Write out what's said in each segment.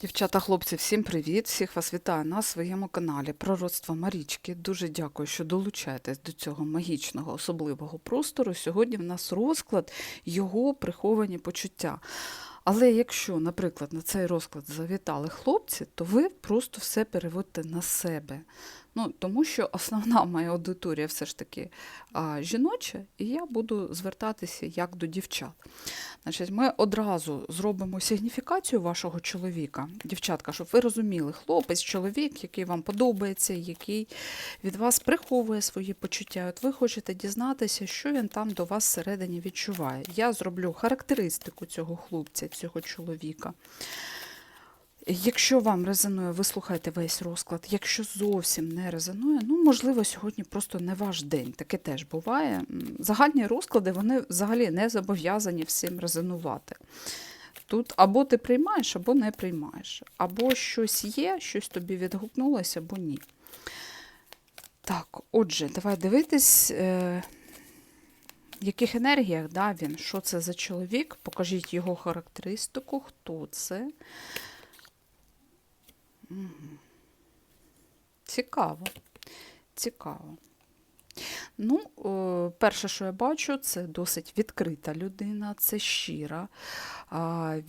Дівчата, хлопці, всім привіт! Всіх вас вітаю на своєму каналі Пророцтво Марічки. Дуже дякую, що долучаєтесь до цього магічного особливого простору. Сьогодні в нас розклад його приховані почуття. Але якщо, наприклад, на цей розклад завітали хлопці, то ви просто все переводьте на себе. Ну, тому що основна моя аудиторія все ж таки а, жіноча, і я буду звертатися як до дівчат. Значить, ми одразу зробимо сигніфікацію вашого чоловіка, дівчатка, щоб ви розуміли, хлопець, чоловік, який вам подобається, який від вас приховує свої почуття. От ви хочете дізнатися, що він там до вас всередині відчуває. Я зроблю характеристику цього хлопця, цього чоловіка. Якщо вам резонує, ви слухайте весь розклад. Якщо зовсім не резонує, ну можливо, сьогодні просто не ваш день. Таке теж буває. Загальні розклади вони взагалі не зобов'язані всім резонувати. Тут або ти приймаєш, або не приймаєш. Або щось є, щось тобі відгукнулося, або ні. Так, отже, давай дивитись, е, в яких енергіях да, він, що це за чоловік. Покажіть його характеристику, хто це. Цікаво. Цікаво. Ну, перше, що я бачу, це досить відкрита людина, це щира.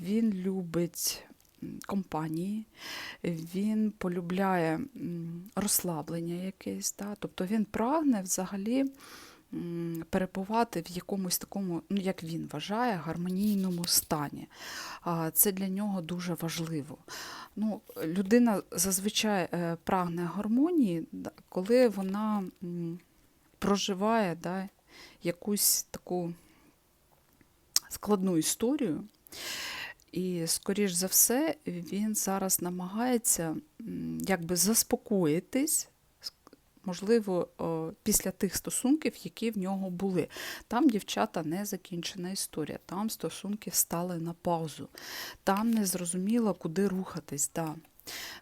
Він любить компанії, він полюбляє розслаблення якесь. Да? Тобто він прагне взагалі перебувати в якомусь такому, ну, як він вважає, гармонійному стані. Це для нього дуже важливо. Ну, людина зазвичай е, прагне гармонії, коли вона проживає да, якусь таку складну історію. І, скоріш за все, він зараз намагається якби заспокоїтись, можливо, після тих стосунків, які в нього були. Там дівчата не закінчена історія, там стосунки стали на паузу, там не зрозуміло, куди рухатись. Да.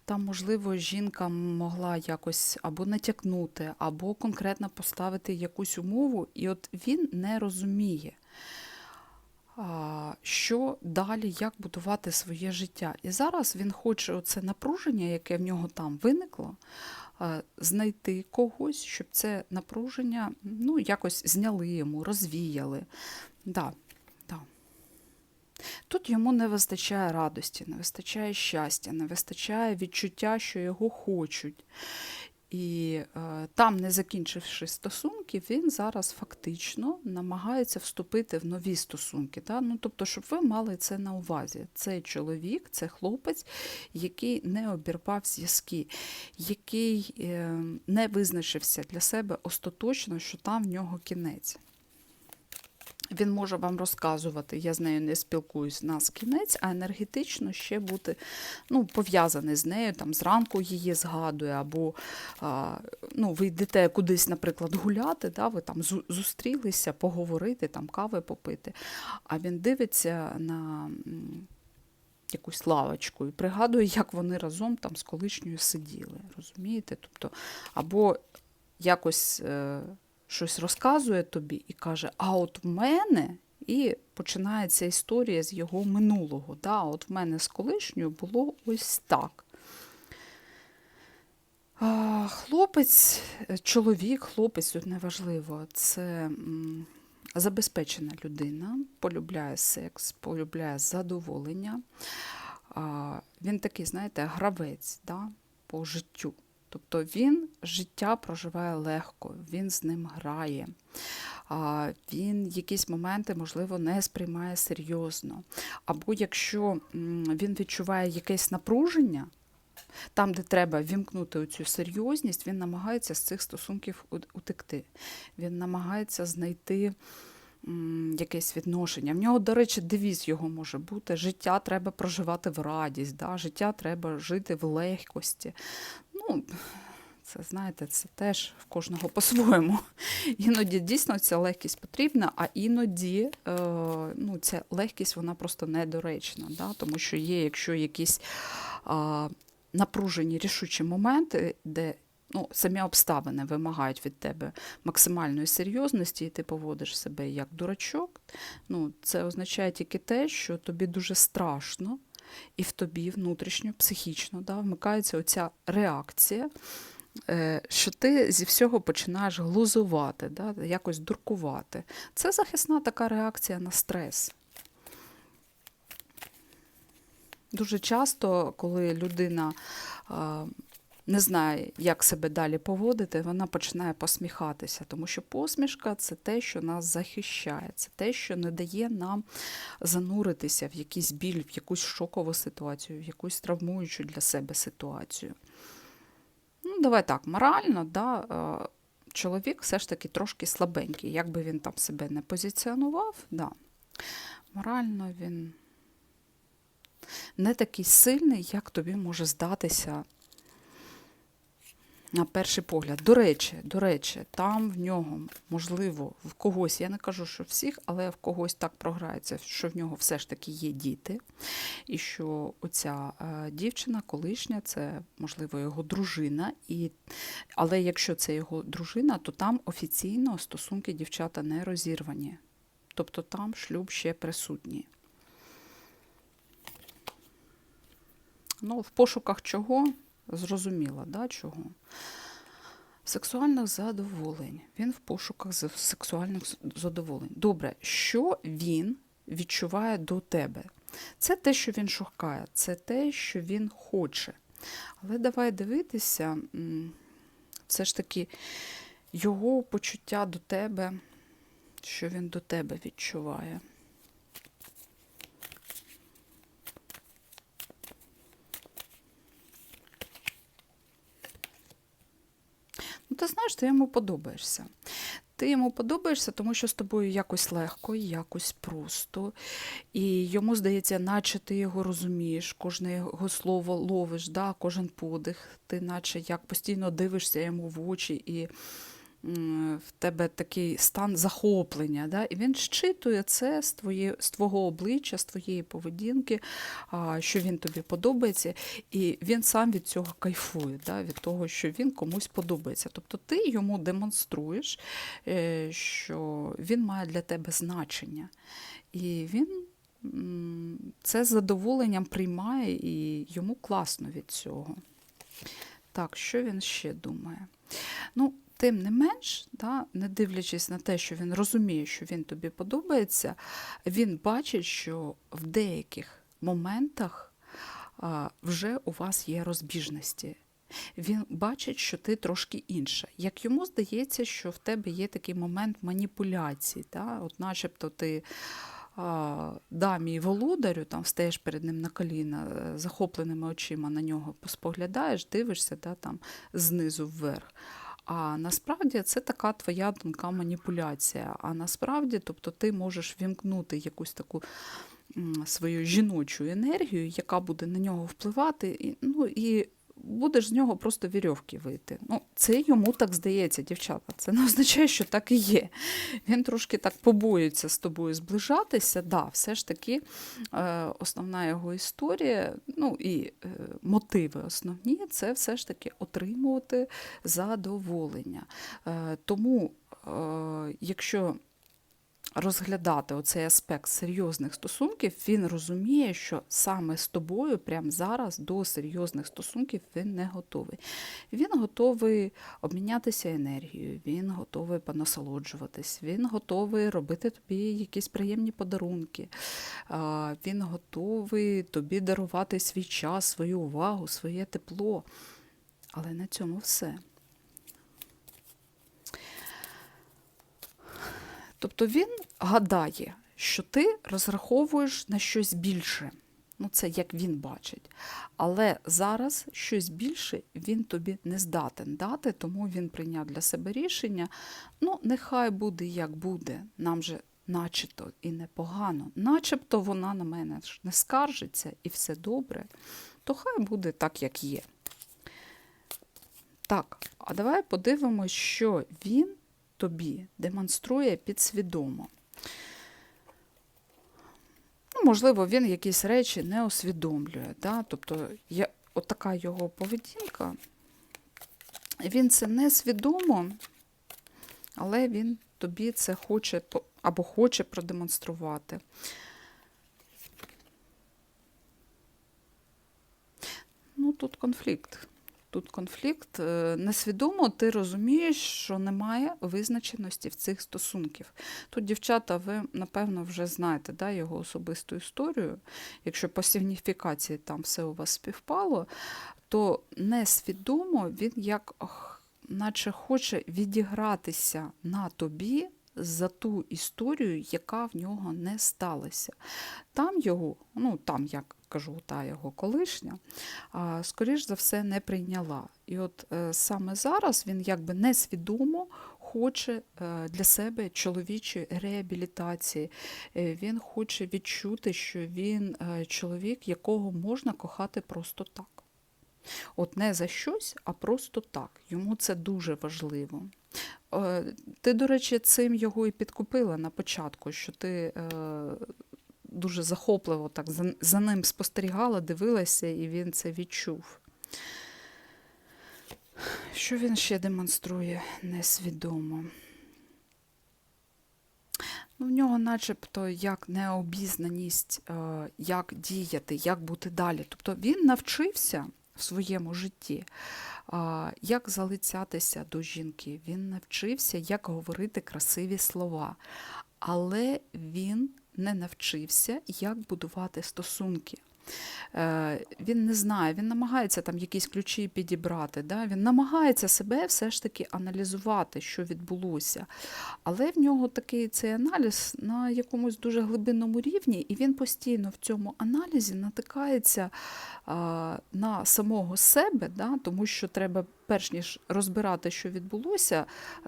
Там, можливо, жінка могла якось або натякнути, або конкретно поставити якусь умову, і от він не розуміє, що далі, як будувати своє життя. І зараз він хоче оце напруження, яке в нього там виникло, знайти когось, щоб це напруження ну, якось зняли йому, розвіяли. Да, да. Тут йому не вистачає радості, не вистачає щастя, не вистачає відчуття, що його хочуть. І е, там, не закінчивши стосунки, він зараз фактично намагається вступити в нові стосунки. Да? Ну, тобто, щоб ви мали це на увазі. Це чоловік, це хлопець, який не обірвав зв'язки, який е, не визначився для себе остаточно, що там в нього кінець. Він може вам розказувати, я з нею не спілкуюсь, нас кінець, а енергетично ще бути ну, пов'язаний з нею, там зранку її згадує, або а, ну, ви йдете кудись, наприклад, гуляти, да, ви там зустрілися, поговорити, там кави попити, а він дивиться на якусь лавочку і пригадує, як вони разом там з колишньою сиділи. Розумієте? Тобто, або якось. Е, щось розказує тобі і каже, а от в мене, і починається історія з його минулого. Да? От в мене з колишньою було ось так. Хлопець, чоловік, хлопець тут неважливо, це забезпечена людина, полюбляє секс, полюбляє задоволення. Він такий, знаєте, гравець да, по життю. Тобто він життя проживає легко, він з ним грає, він якісь моменти, можливо, не сприймає серйозно. Або якщо він відчуває якесь напруження, там, де треба вімкнути цю серйозність, він намагається з цих стосунків утекти. Він намагається знайти якесь відношення. В нього, до речі, девіз його може бути: життя треба проживати в радість, да? життя треба жити в легкості. Ну, це знаєте, це теж в кожного по-своєму. Іноді дійсно ця легкість потрібна, а іноді е, ну, ця легкість вона просто недоречна. Да? Тому що є, якщо якісь а, напружені рішучі моменти, де ну, самі обставини вимагають від тебе максимальної серйозності, і ти поводиш себе як дурачок, ну, це означає тільки те, що тобі дуже страшно і в тобі внутрішньо, психічно, да, вмикається оця реакція, е, що ти зі всього починаєш глузувати, да, якось дуркувати. Це захисна така реакція на стрес. Дуже часто, коли людина не знає, як себе далі поводити, вона починає посміхатися, тому що посмішка це те, що нас захищає, це те, що не дає нам зануритися в якийсь біль, в якусь шокову ситуацію, в якусь травмуючу для себе ситуацію. Ну, давай так, морально, да, е, чоловік все ж таки трошки слабенький, як би він там себе не позиціонував, да. морально він не такий сильний, як тобі може здатися на перший погляд. До речі, до речі, там в нього, можливо, в когось, я не кажу, що всіх, але в когось так програється, що в нього все ж таки є діти, і що оця е, дівчина, колишня, це, можливо, його дружина. І... Але якщо це його дружина, то там офіційно стосунки дівчата не розірвані. Тобто там шлюб ще присутній. Ну, в пошуках чого? Зрозуміло, да, чого? Сексуальних задоволень. Він в пошуках сексуальних задоволень. Добре, що він відчуває до тебе? Це те, що він шукає, це те, що він хоче. Але давай дивитися, все ж таки, його почуття до тебе, що він до тебе відчуває. Ну, ти знаєш, ти йому подобаєшся. Ти йому подобаєшся, тому що з тобою якось легко, якось просто. І йому здається, наче ти його розумієш, кожне його слово ловиш, да, кожен подих. Ти наче як постійно дивишся йому в очі, і в тебе такий стан захоплення. Да? І він щитує це з, твоє, з твого обличчя, з твоєї поведінки, що він тобі подобається, і він сам від цього кайфує, да? від того, що він комусь подобається. Тобто ти йому демонструєш, е, що він має для тебе значення. І він це з задоволенням приймає, і йому класно від цього. Так, що він ще думає? Ну, тим не менш, да, не дивлячись на те, що він розуміє, що він тобі подобається, він бачить, що в деяких моментах вже у вас є розбіжності. Він бачить, що ти трошки інша. Як йому здається, що в тебе є такий момент маніпуляції, да? от начебто ти дамі володарю, там стаєш перед ним на коліна, е, захопленими очима на нього споглядаєш, дивишся да, там, знизу вверх. А насправді це така твоя тонка маніпуляція. А насправді, тобто, ти можеш вімкнути якусь таку свою жіночу енергію, яка буде на нього впливати, і, ну, і будеш з нього просто вірьовки вийти. Ну, це йому так здається, дівчата. Це не означає, що так і є. Він трошки так побоюється з тобою зближатися. Да, все ж таки е, основна його історія, ну і е, мотиви основні це все ж таки отримувати задоволення. Е, тому, якщо розглядати оцей аспект серйозних стосунків, він розуміє, що саме з тобою прямо зараз до серйозних стосунків він не готовий. Він готовий обмінятися енергією, він готовий понасолоджуватись, він готовий робити тобі якісь приємні подарунки, він готовий тобі дарувати свій час, свою увагу, своє тепло. Але на цьому все. Тобто він гадає, що ти розраховуєш на щось більше. Ну, це як він бачить. Але зараз щось більше він тобі не здатен дати, тому він прийняв для себе рішення. Ну, нехай буде як буде, нам же начебто і непогано, начебто вона на мене ж не скаржиться і все добре, то хай буде так, як є. Так, а давай подивимось, що він тобі демонструє підсвідомо. Ну, можливо, він якісь речі не усвідомлює. Да? Тобто, я, от така його поведінка, він це не свідомо, але він тобі це хоче або хоче продемонструвати. Ну, тут конфлікт. Тут конфлікт. Е, Несвідомо ти розумієш, що немає визначеності в цих стосунків. Тут, дівчата, ви, напевно, вже знаєте да, його особисту історію. Якщо по сигніфікації там все у вас співпало, то несвідомо він як наче хоче відігратися на тобі за ту історію, яка в нього не сталася. Там його, ну там, як кажу, та його колишня, скоріш за все, не прийняла. І от е, саме зараз він якби несвідомо хоче е, для себе чоловічої реабілітації. Е, Він хоче відчути, що він чоловік, якого можна кохати просто так. От не за щось, а просто так. Йому це дуже важливо. Е, Ти, до речі, цим його і підкупила на початку, що ти е, дуже захопливо так за, ним спостерігала, дивилася, і він це відчув. Що він ще демонструє несвідомо? Ну, в нього начебто як необізнаність, е, як діяти, як бути далі. Тобто він навчився в своєму житті, як залицятися до жінки, він навчився, як говорити красиві слова, але він не навчився, як будувати стосунки. Е, Він не знає, він намагається там якісь ключі підібрати. Да? Він намагається себе все ж таки аналізувати, що відбулося. Але в нього такий цей аналіз на якомусь дуже глибинному рівні, і він постійно в цьому аналізі натикається а, на самого себе, да? тому що треба, перш ніж розбирати, що відбулося,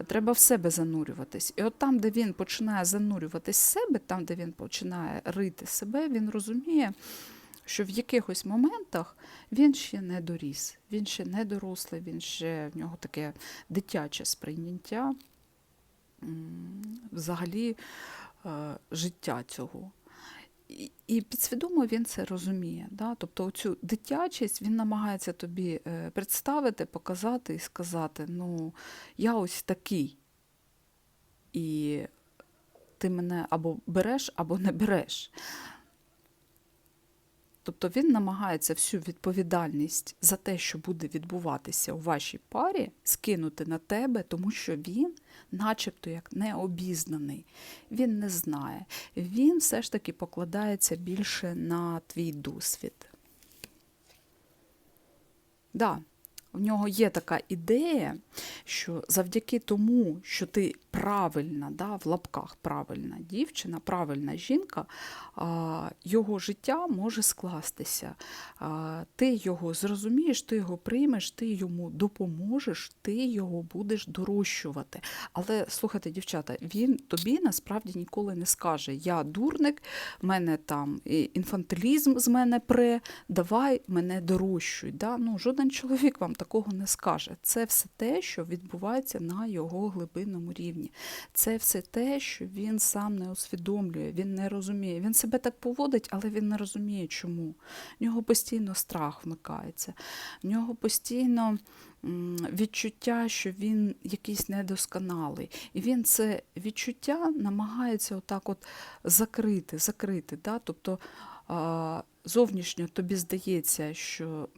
треба в себе занурюватись. І от там, де він починає занурюватись в себе, там, де він починає рити себе, він розуміє що в якихось моментах він ще не доріс, він ще не дорослий, він ще в нього таке дитяче сприйняття взагалі е, життя цього. І, підсвідомо він це розуміє. Да? Тобто оцю дитячість він намагається тобі е, представити, показати і сказати: ну, я ось такий. І ти мене або береш, або не береш. Тобто він намагається всю відповідальність за те, що буде відбуватися у вашій парі, скинути на тебе, тому що він, начебто, як необізнаний, він не знає. Він все ж таки покладається більше на твій досвід. Да, в нього є така ідея, що завдяки тому, що ти правильна, да, в лапках правильна дівчина, правильна жінка, його життя може скластися. Ти його зрозумієш, ти його приймеш, ти йому допоможеш, ти його будеш дорощувати. Але слухайте, дівчата, він тобі насправді ніколи не скаже: Я дурник, в мене там інфантилізм з мене пре, давай мене дорощуй. Да? Ну, Жоден чоловік вам такого не скаже. Це все те, що відбувається на його глибинному рівні. Це все те, що він сам не усвідомлює, він не розуміє. Він себе так поводить, але він не розуміє, чому. В нього постійно страх вмикається, в нього постійно відчуття, що він якийсь недосконалий. І він це відчуття намагається отак от закрити, закрити. Да? Тобто зовнішньо тобі здається, що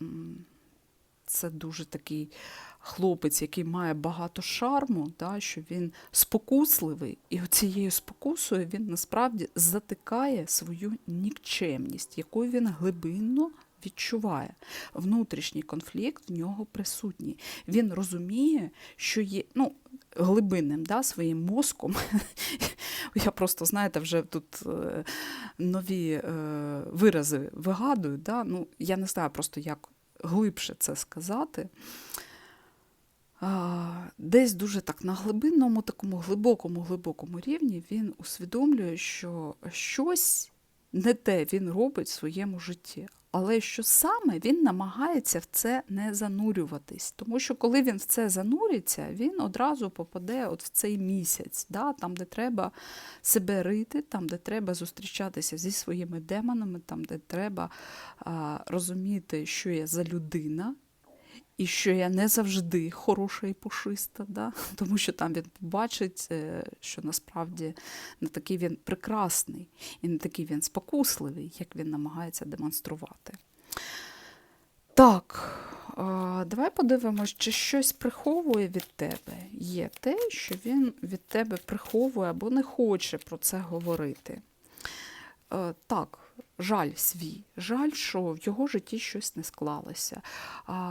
це дуже такий хлопець, який має багато шарму, да, що він спокусливий, і цією спокусою він насправді затикає свою нікчемність, яку він глибинно відчуває. Внутрішній конфлікт в нього присутній. Він розуміє, що є. ну, Глибинним да, своїм мозком. Я просто, знаєте, вже тут е, нові е, вирази вигадую. Да? Ну, Я не знаю просто, як глибше це сказати. Десь дуже так на глибинному, такому глибокому, глибокому рівні він усвідомлює, що щось не те він робить в своєму житті. Але що саме він намагається в це не занурюватись. Тому що коли він в це зануриться, він одразу попаде от в цей місяць, да, там, де треба себе рити, там, де треба зустрічатися зі своїми демонами, там, де треба а, розуміти, що я за людина, і що я не завжди хороша і пушиста, да? тому що там він побачить, е, що насправді не такий він прекрасний і не такий він спокусливий, як він намагається демонструвати. Так, давай подивимось, чи щось приховує від тебе. Є те, що він від тебе приховує або не хоче про це говорити. Е, Так, жаль свій, жаль, що в його житті щось не склалося.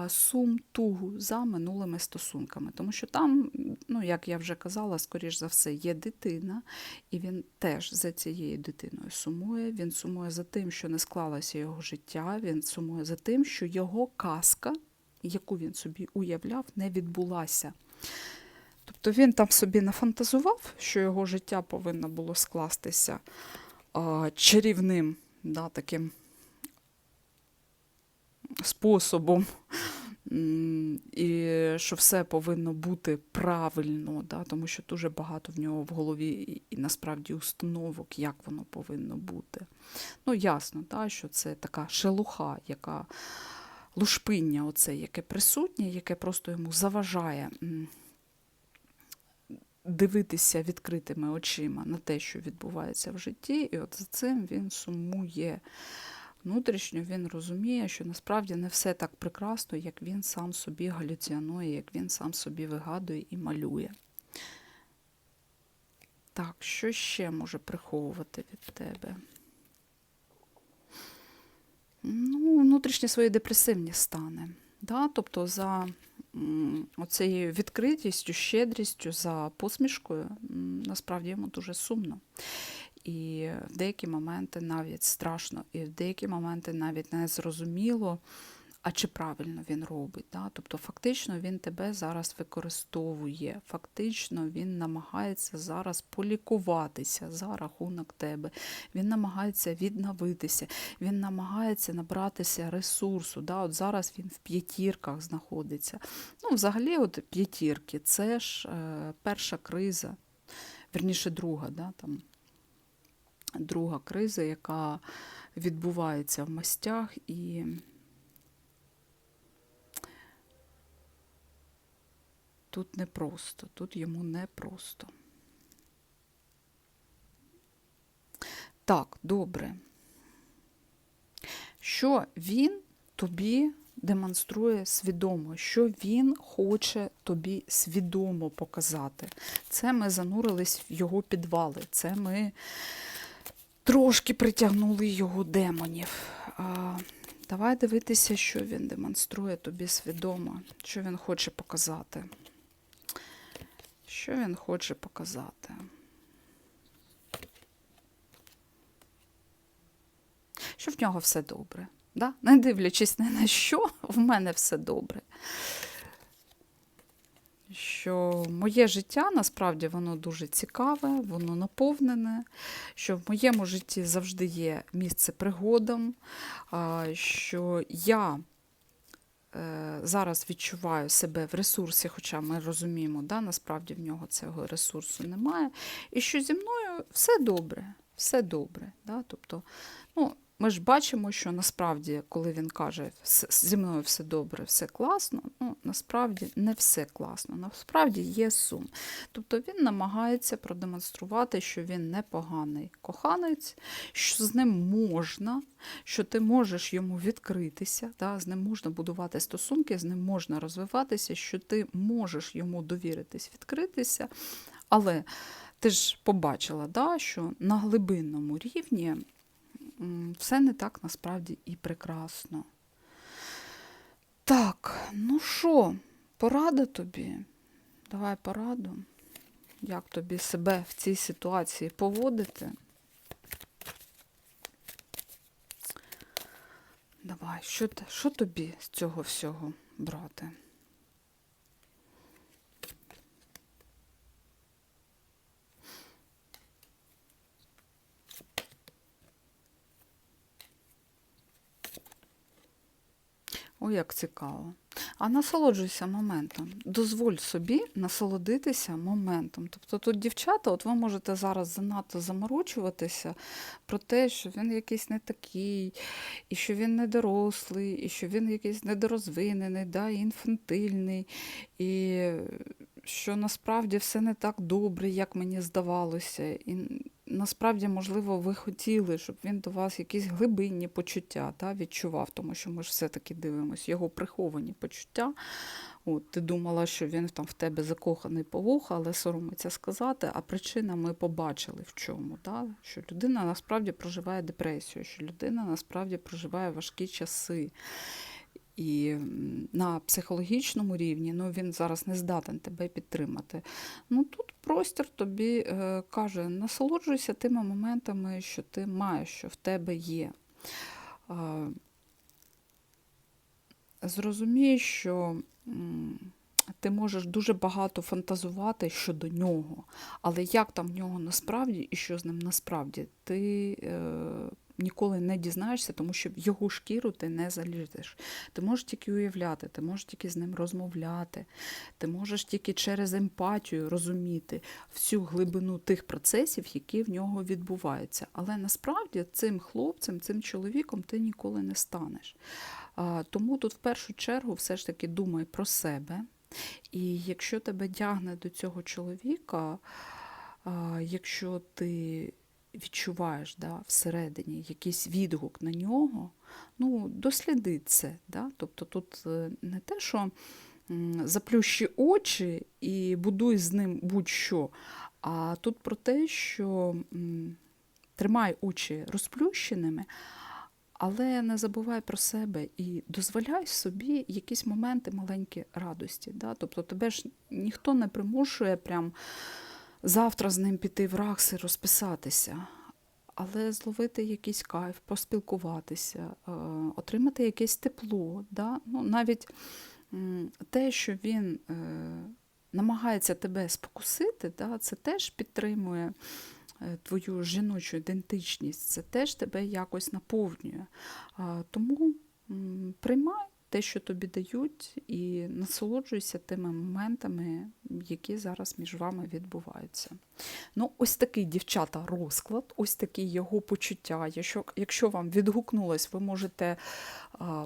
Сум тугу за минулими стосунками. Тому що там, ну як я вже казала, скоріш за все, є дитина, і він теж за цією дитиною сумує. Він сумує за тим, що не склалося його життя. Він сумує за тим, що його казка, яку він собі уявляв, не відбулася. Тобто він там собі нафантазував, що його життя повинно було скластися чарівним да, таким способом, і що все повинно бути правильно, да, тому що дуже багато в нього в голові і, насправді установок, як воно повинно бути. Ну, ясно, да, що це така шелуха, яка лушпиння, оце, яке присутнє, яке просто йому заважає. Дивитися відкритими очима на те, що відбувається в житті, і от за цим він сумує. Внутрішньо він розуміє, що насправді не все так прекрасно, як він сам собі галюціонує, як він сам собі вигадує і малює. Так, що ще може приховувати від тебе? Ну, внутрішні свої депресивні стани. Да? Тобто за м, оцією відкритістю, щедрістю, за посмішкою, насправді йому дуже сумно. І в деякі моменти навіть страшно, і в деякі моменти навіть не зрозуміло, а чи правильно він робить. Да? Тобто, фактично він тебе зараз використовує, фактично він намагається зараз полікуватися за рахунок тебе. Він намагається відновитися, він намагається набратися ресурсу. Да? От зараз він в п'ятірках знаходиться. Ну, взагалі, от п'ятірки це ж е, перша криза, верніше друга, да? там, друга криза, яка відбувається в мастях і. Тут непросто, тут йому непросто. Так, добре. Що він тобі демонструє свідомо, що він хоче тобі свідомо показати. Це ми занурились в його підвали, це ми трошки притягнули його демонів. А, давай дивитися, що він демонструє тобі свідомо, що він хоче показати. Що він хоче показати? Що в нього все добре. Да? Не дивлячись ні на що, в мене все добре. Що моє життя насправді воно дуже цікаве, воно наповнене, що в моєму житті завжди є місце пригодам, що я зараз відчуваю себе в ресурсі, хоча ми розуміємо, да, насправді в нього цього ресурсу немає, і що зі мною все добре, все добре. Да? Тобто, ну, ми ж бачимо, що насправді, коли він каже, «С- зі мною все добре, все класно, ну, насправді не все класно, насправді є сум. Тобто він намагається продемонструвати, що він непоганий коханець, що з ним можна, що ти можеш йому відкритися, да, з ним можна будувати стосунки, з ним можна розвиватися, що ти можеш йому довіритись, відкритися. Але ти ж побачила, да, що на глибинному рівні все не так насправді і прекрасно. Так, ну що, порада тобі? Давай пораду. Як тобі себе в цій ситуації поводити? Давай, що, що тобі з цього всього брати? Ой, як цікаво. А насолоджуйся моментом. Дозволь собі насолодитися моментом. Тобто тут дівчата, от ви можете зараз занадто заморочуватися про те, що він якийсь не такий, і що він недорослий, і що він якийсь недорозвинений, да, інфантильний, і що насправді все не так добре, як мені здавалося. І насправді, можливо, ви хотіли, щоб він до вас якісь глибинні почуття та, відчував, тому що ми ж все-таки дивимося його приховані почуття. От, ти думала, що він там в тебе закоханий по вуха, але соромиться сказати, а причина ми побачили в чому. Да? Що людина насправді проживає депресію, що людина насправді проживає важкі часи. І на психологічному рівні ну, він зараз не здатен тебе підтримати. Ну тут простір тобі е, каже: насолоджуйся тими моментами, що ти маєш, що в тебе є. Зрозумій, що ти можеш дуже багато фантазувати щодо нього, але як там в нього насправді і що з ним насправді, ти е, ніколи не дізнаєшся, тому що в його шкіру ти не залізеш. Ти можеш тільки уявляти, ти можеш тільки з ним розмовляти, ти можеш тільки через емпатію розуміти всю глибину тих процесів, які в нього відбуваються. Але насправді цим хлопцем, цим чоловіком ти ніколи не станеш. Тому тут в першу чергу все ж таки думай про себе. І якщо тебе тягне до цього чоловіка, якщо ти відчуваєш да, всередині якийсь відгук на нього, ну, досліди це. Да? Тобто тут е, не те, що заплющи очі і будуй з ним будь-що, а тут про те, що тримай очі розплющеними, але не забувай про себе і дозволяй собі якісь моменти маленькі радості. Да? Тобто тебе ж ніхто не примушує прям завтра з ним піти в ракс і розписатися. Але зловити якийсь кайф, поспілкуватися, е, отримати якесь тепло. Да? Ну, навіть те, що він е, намагається тебе спокусити, да, це теж підтримує е, твою жіночу ідентичність, це теж тебе якось наповнює. Тому приймай те, що тобі дають, і насолоджуйся тими моментами, які зараз між вами відбуваються. Ну, ось такий дівчата розклад, ось такі його почуття. Якщо, якщо вам відгукнулось, ви можете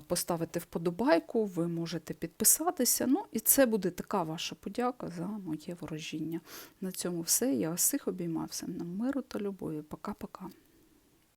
поставити вподобайку, ви можете підписатися. Ну, і це буде така ваша подяка за моє ворожіння. На цьому все. Я всіх обіймав всім нам миру та любові. Пока-пока.